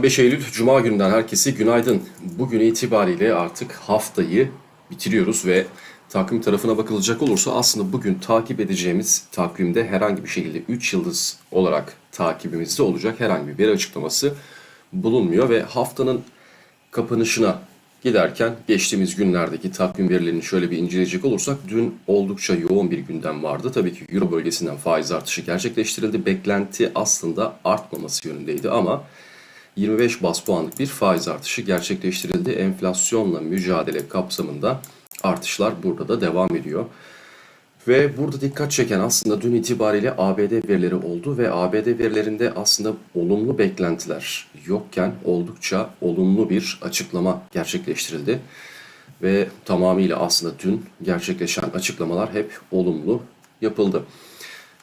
15 Eylül Cuma gününden herkese günaydın. Bugün itibariyle artık haftayı bitiriyoruz ve takvim tarafına bakılacak olursa aslında bugün takip edeceğimiz takvimde herhangi bir şekilde 3 yıldız olarak takibimizde olacak herhangi bir açıklaması bulunmuyor ve haftanın kapanışına giderken geçtiğimiz günlerdeki takvim verilerini şöyle bir inceleyecek olursak dün oldukça yoğun bir gündem vardı. Tabii ki Euro bölgesinden faiz artışı gerçekleştirildi. Beklenti aslında artmaması yönündeydi ama 25 bas puanlık bir faiz artışı gerçekleştirildi. Enflasyonla mücadele kapsamında artışlar burada da devam ediyor. Ve burada dikkat çeken aslında dün itibariyle ABD verileri oldu ve ABD verilerinde aslında olumlu beklentiler yokken oldukça olumlu bir açıklama gerçekleştirildi. Ve tamamıyla aslında dün gerçekleşen açıklamalar hep olumlu yapıldı.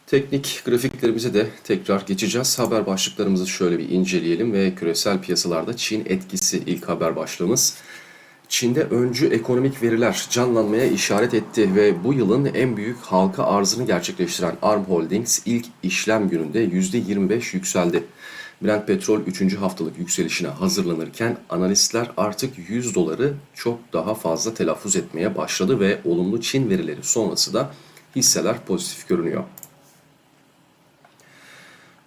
Teknik grafiklerimize de tekrar geçeceğiz. Haber başlıklarımızı şöyle bir inceleyelim ve küresel piyasalarda Çin etkisi ilk haber başlığımız. Çin'de öncü ekonomik veriler canlanmaya işaret etti ve bu yılın en büyük halka arzını gerçekleştiren ARM Holdings ilk işlem gününde %25 yükseldi. Brent petrol 3. haftalık yükselişine hazırlanırken analistler artık 100 doları çok daha fazla telaffuz etmeye başladı ve olumlu Çin verileri sonrası da hisseler pozitif görünüyor.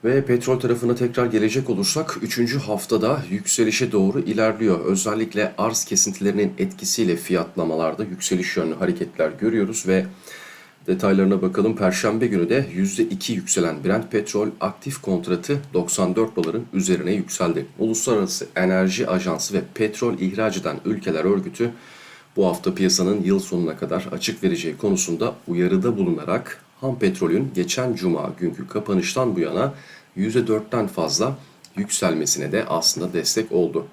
Ve petrol tarafına tekrar gelecek olursak 3. haftada yükselişe doğru ilerliyor. Özellikle arz kesintilerinin etkisiyle fiyatlamalarda yükseliş yönlü hareketler görüyoruz ve detaylarına bakalım. Perşembe günü de %2 yükselen Brent petrol aktif kontratı 94 doların üzerine yükseldi. Uluslararası Enerji Ajansı ve Petrol İhraç eden Ülkeler Örgütü bu hafta piyasanın yıl sonuna kadar açık vereceği konusunda uyarıda bulunarak ham petrolün geçen cuma günkü kapanıştan bu yana %4'ten fazla yükselmesine de aslında destek oldu.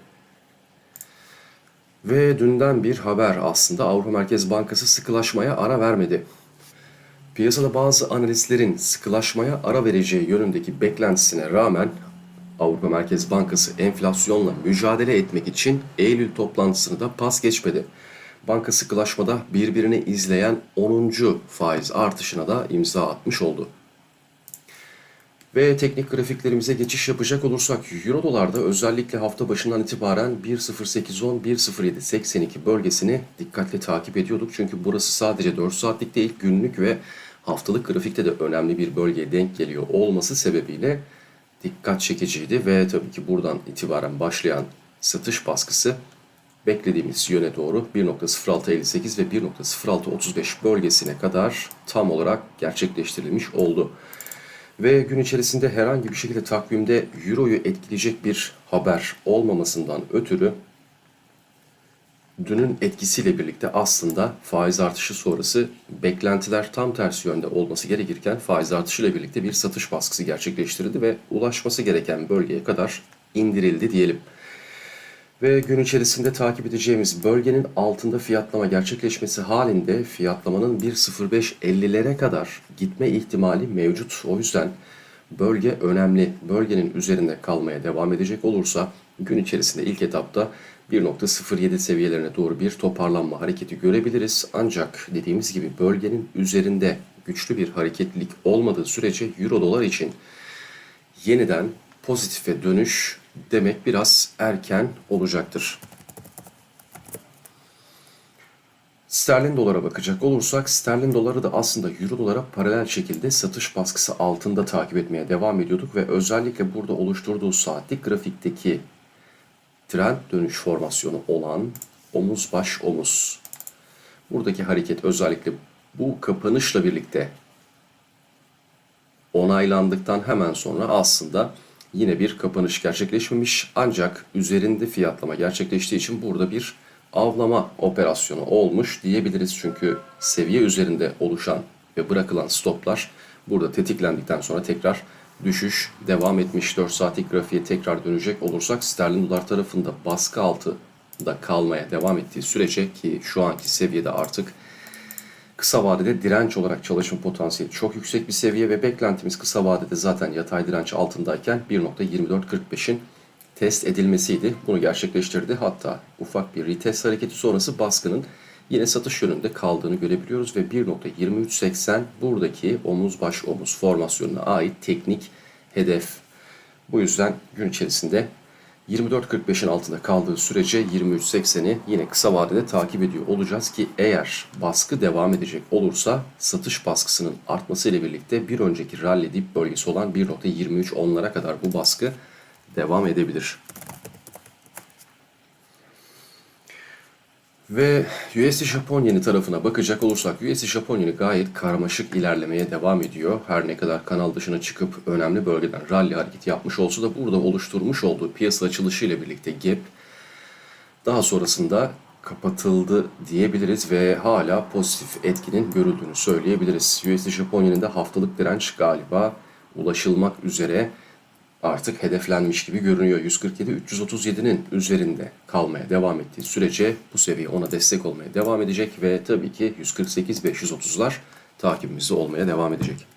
Ve dünden bir haber aslında Avrupa Merkez Bankası sıkılaşmaya ara vermedi. Piyasada bazı analistlerin sıkılaşmaya ara vereceği yönündeki beklentisine rağmen Avrupa Merkez Bankası enflasyonla mücadele etmek için Eylül toplantısını da pas geçmedi. Banka sıkılaşmada birbirini izleyen 10. faiz artışına da imza atmış oldu. Ve teknik grafiklerimize geçiş yapacak olursak Euro dolarda özellikle hafta başından itibaren 1.0810-1.0782 bölgesini dikkatle takip ediyorduk. Çünkü burası sadece 4 saatlik değil günlük ve haftalık grafikte de önemli bir bölgeye denk geliyor olması sebebiyle dikkat çekiciydi ve tabii ki buradan itibaren başlayan satış baskısı beklediğimiz yöne doğru 1.0658 ve 1.0635 bölgesine kadar tam olarak gerçekleştirilmiş oldu. Ve gün içerisinde herhangi bir şekilde takvimde Euro'yu etkileyecek bir haber olmamasından ötürü dünün etkisiyle birlikte aslında faiz artışı sonrası beklentiler tam tersi yönde olması gerekirken faiz artışıyla birlikte bir satış baskısı gerçekleştirildi ve ulaşması gereken bölgeye kadar indirildi diyelim. Ve gün içerisinde takip edeceğimiz bölgenin altında fiyatlama gerçekleşmesi halinde fiyatlamanın 1.05.50'lere kadar gitme ihtimali mevcut. O yüzden bölge önemli. Bölgenin üzerinde kalmaya devam edecek olursa gün içerisinde ilk etapta 1.07 seviyelerine doğru bir toparlanma hareketi görebiliriz. Ancak dediğimiz gibi bölgenin üzerinde güçlü bir hareketlilik olmadığı sürece Euro dolar için yeniden pozitife dönüş demek biraz erken olacaktır. Sterlin dolara bakacak olursak sterlin doları da aslında euro dolara paralel şekilde satış baskısı altında takip etmeye devam ediyorduk ve özellikle burada oluşturduğu saatlik grafikteki trend dönüş formasyonu olan omuz baş omuz. Buradaki hareket özellikle bu kapanışla birlikte onaylandıktan hemen sonra aslında yine bir kapanış gerçekleşmemiş ancak üzerinde fiyatlama gerçekleştiği için burada bir avlama operasyonu olmuş diyebiliriz. Çünkü seviye üzerinde oluşan ve bırakılan stoplar burada tetiklendikten sonra tekrar düşüş devam etmiş. 4 saatlik grafiğe tekrar dönecek olursak sterlin dolar tarafında baskı altında kalmaya devam ettiği sürece ki şu anki seviyede artık kısa vadede direnç olarak çalışma potansiyeli çok yüksek bir seviye ve beklentimiz kısa vadede zaten yatay direnç altındayken 1.2445'in test edilmesiydi. Bunu gerçekleştirdi. Hatta ufak bir retest hareketi sonrası baskının yine satış yönünde kaldığını görebiliyoruz ve 1.2380 buradaki omuz baş omuz formasyonuna ait teknik hedef. Bu yüzden gün içerisinde 24.45'in altında kaldığı sürece 23.80'i yine kısa vadede takip ediyor olacağız ki eğer baskı devam edecek olursa satış baskısının artmasıyla birlikte bir önceki rally dip bölgesi olan 1.23 onlara kadar bu baskı devam edebilir. Ve USD Japon tarafına bakacak olursak USD Japon gayet karmaşık ilerlemeye devam ediyor. Her ne kadar kanal dışına çıkıp önemli bölgeden rally hareketi yapmış olsa da burada oluşturmuş olduğu piyasa açılışı ile birlikte gap daha sonrasında kapatıldı diyebiliriz ve hala pozitif etkinin görüldüğünü söyleyebiliriz. USD Japonya'nın da haftalık direnç galiba ulaşılmak üzere artık hedeflenmiş gibi görünüyor. 147-337'nin üzerinde kalmaya devam ettiği sürece bu seviye ona destek olmaya devam edecek ve tabii ki 148-530'lar takibimizde olmaya devam edecek.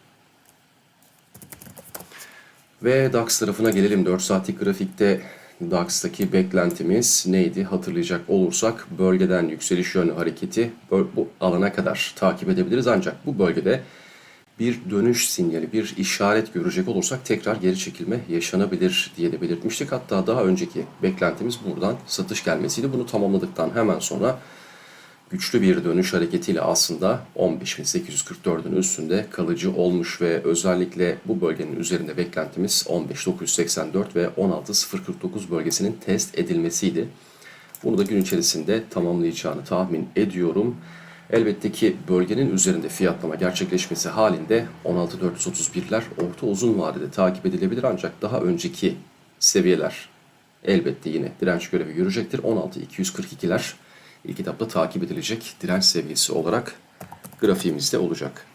Ve DAX tarafına gelelim. 4 saatlik grafikte DAX'taki beklentimiz neydi? Hatırlayacak olursak bölgeden yükseliş yönlü hareketi bu alana kadar takip edebiliriz. Ancak bu bölgede bir dönüş sinyali, bir işaret görecek olursak tekrar geri çekilme yaşanabilir diye de belirtmiştik. Hatta daha önceki beklentimiz buradan satış gelmesiydi. Bunu tamamladıktan hemen sonra güçlü bir dönüş hareketiyle aslında 15.844'ün üstünde kalıcı olmuş ve özellikle bu bölgenin üzerinde beklentimiz 15.984 ve 16.049 bölgesinin test edilmesiydi. Bunu da gün içerisinde tamamlayacağını tahmin ediyorum. Elbette ki bölgenin üzerinde fiyatlama gerçekleşmesi halinde 16.431'ler orta uzun vadede takip edilebilir ancak daha önceki seviyeler elbette yine direnç görevi görecektir. 16.242'ler ilk etapta takip edilecek direnç seviyesi olarak grafiğimizde olacak.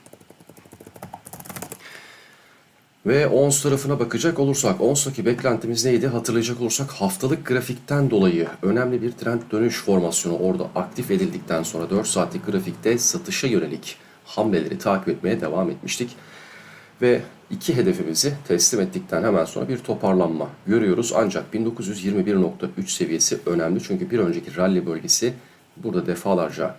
Ve ons tarafına bakacak olursak, ons'taki beklentimiz neydi? Hatırlayacak olursak haftalık grafikten dolayı önemli bir trend dönüş formasyonu orada aktif edildikten sonra 4 saatlik grafikte satışa yönelik hamleleri takip etmeye devam etmiştik. Ve iki hedefimizi teslim ettikten hemen sonra bir toparlanma görüyoruz. Ancak 1921.3 seviyesi önemli çünkü bir önceki rally bölgesi burada defalarca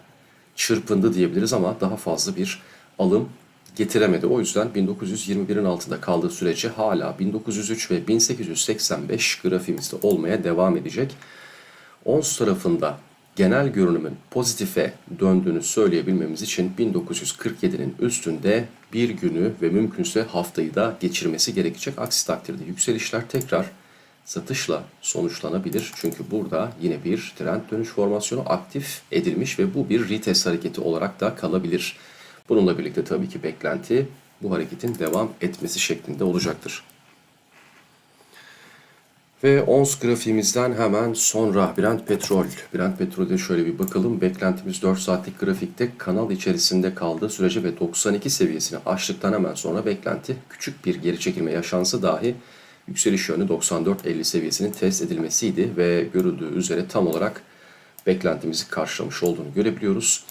çırpındı diyebiliriz ama daha fazla bir alım getiremedi. O yüzden 1921'in altında kaldığı sürece hala 1903 ve 1885 grafiğimizde olmaya devam edecek. Ons tarafında genel görünümün pozitife döndüğünü söyleyebilmemiz için 1947'nin üstünde bir günü ve mümkünse haftayı da geçirmesi gerekecek. Aksi takdirde yükselişler tekrar satışla sonuçlanabilir. Çünkü burada yine bir trend dönüş formasyonu aktif edilmiş ve bu bir retest hareketi olarak da kalabilir. Bununla birlikte tabii ki beklenti bu hareketin devam etmesi şeklinde olacaktır. Ve ons grafiğimizden hemen sonra Brent petrol. Brent petrolde şöyle bir bakalım. Beklentimiz 4 saatlik grafikte kanal içerisinde kaldığı sürece ve 92 seviyesini aştıktan hemen sonra beklenti küçük bir geri çekilme yaşansı dahi yükseliş yönü 94.50 seviyesinin test edilmesiydi ve görüldüğü üzere tam olarak beklentimizi karşılamış olduğunu görebiliyoruz.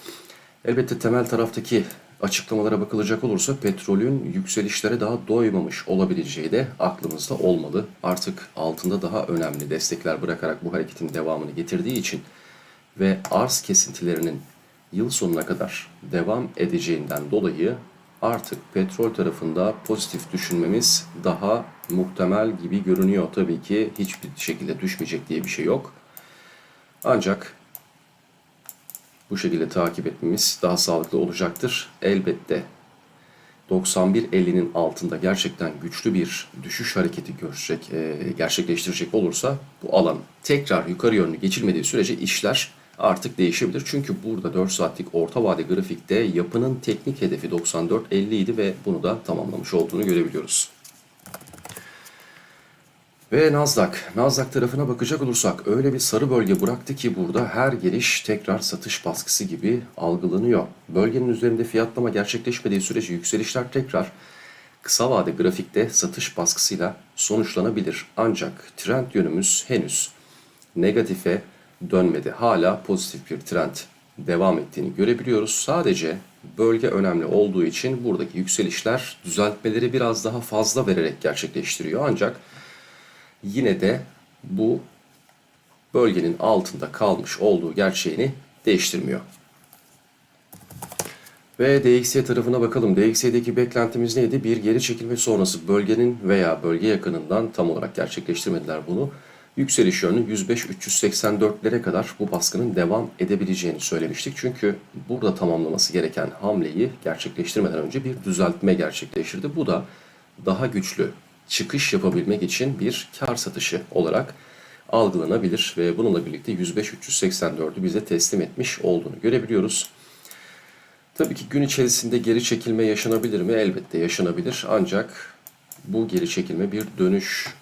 Elbette temel taraftaki açıklamalara bakılacak olursa petrolün yükselişlere daha doymamış olabileceği de aklımızda olmalı. Artık altında daha önemli destekler bırakarak bu hareketin devamını getirdiği için ve arz kesintilerinin yıl sonuna kadar devam edeceğinden dolayı artık petrol tarafında pozitif düşünmemiz daha muhtemel gibi görünüyor. Tabii ki hiçbir şekilde düşmeyecek diye bir şey yok. Ancak bu şekilde takip etmemiz daha sağlıklı olacaktır. Elbette 91.50'nin altında gerçekten güçlü bir düşüş hareketi görecek, e, gerçekleştirecek olursa bu alan tekrar yukarı yönlü geçilmediği sürece işler artık değişebilir. Çünkü burada 4 saatlik orta vade grafikte yapının teknik hedefi 94.50 idi ve bunu da tamamlamış olduğunu görebiliyoruz. Ve Nasdaq. Nasdaq tarafına bakacak olursak öyle bir sarı bölge bıraktı ki burada her geliş tekrar satış baskısı gibi algılanıyor. Bölgenin üzerinde fiyatlama gerçekleşmediği sürece yükselişler tekrar kısa vade grafikte satış baskısıyla sonuçlanabilir. Ancak trend yönümüz henüz negatife dönmedi. Hala pozitif bir trend devam ettiğini görebiliyoruz. Sadece bölge önemli olduğu için buradaki yükselişler düzeltmeleri biraz daha fazla vererek gerçekleştiriyor. Ancak yine de bu bölgenin altında kalmış olduğu gerçeğini değiştirmiyor. Ve DXY tarafına bakalım. DXY'deki beklentimiz neydi? Bir geri çekilme sonrası bölgenin veya bölge yakınından tam olarak gerçekleştirmediler bunu. yükseliş yönlü 105-384'lere kadar bu baskının devam edebileceğini söylemiştik. Çünkü burada tamamlaması gereken hamleyi gerçekleştirmeden önce bir düzeltme gerçekleştirdi. Bu da daha güçlü çıkış yapabilmek için bir kar satışı olarak algılanabilir ve bununla birlikte 105-384'ü bize teslim etmiş olduğunu görebiliyoruz. Tabii ki gün içerisinde geri çekilme yaşanabilir mi? Elbette yaşanabilir. Ancak bu geri çekilme bir dönüş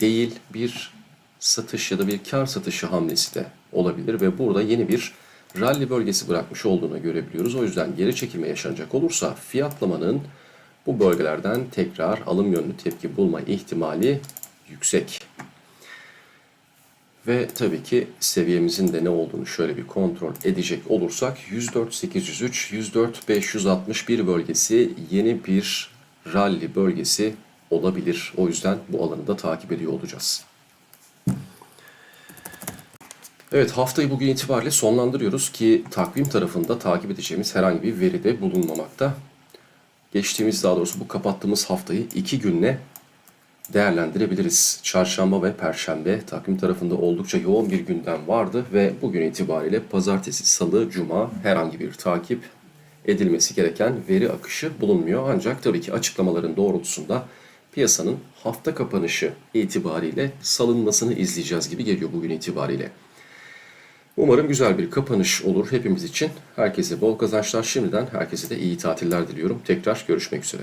değil, bir satış ya da bir kar satışı hamlesi de olabilir ve burada yeni bir rally bölgesi bırakmış olduğunu görebiliyoruz. O yüzden geri çekilme yaşanacak olursa fiyatlamanın bu bölgelerden tekrar alım yönlü tepki bulma ihtimali yüksek. Ve tabii ki seviyemizin de ne olduğunu şöyle bir kontrol edecek olursak 104.803, 104.561 bölgesi yeni bir rally bölgesi olabilir. O yüzden bu alanı da takip ediyor olacağız. Evet haftayı bugün itibariyle sonlandırıyoruz ki takvim tarafında takip edeceğimiz herhangi bir veri de bulunmamakta. Geçtiğimiz daha doğrusu bu kapattığımız haftayı iki günle değerlendirebiliriz. Çarşamba ve Perşembe takvim tarafında oldukça yoğun bir gündem vardı ve bugün itibariyle Pazartesi, Salı, Cuma herhangi bir takip edilmesi gereken veri akışı bulunmuyor. Ancak tabii ki açıklamaların doğrultusunda piyasanın hafta kapanışı itibariyle salınmasını izleyeceğiz gibi geliyor bugün itibariyle. Umarım güzel bir kapanış olur hepimiz için. Herkese bol kazançlar şimdiden. Herkese de iyi tatiller diliyorum. Tekrar görüşmek üzere.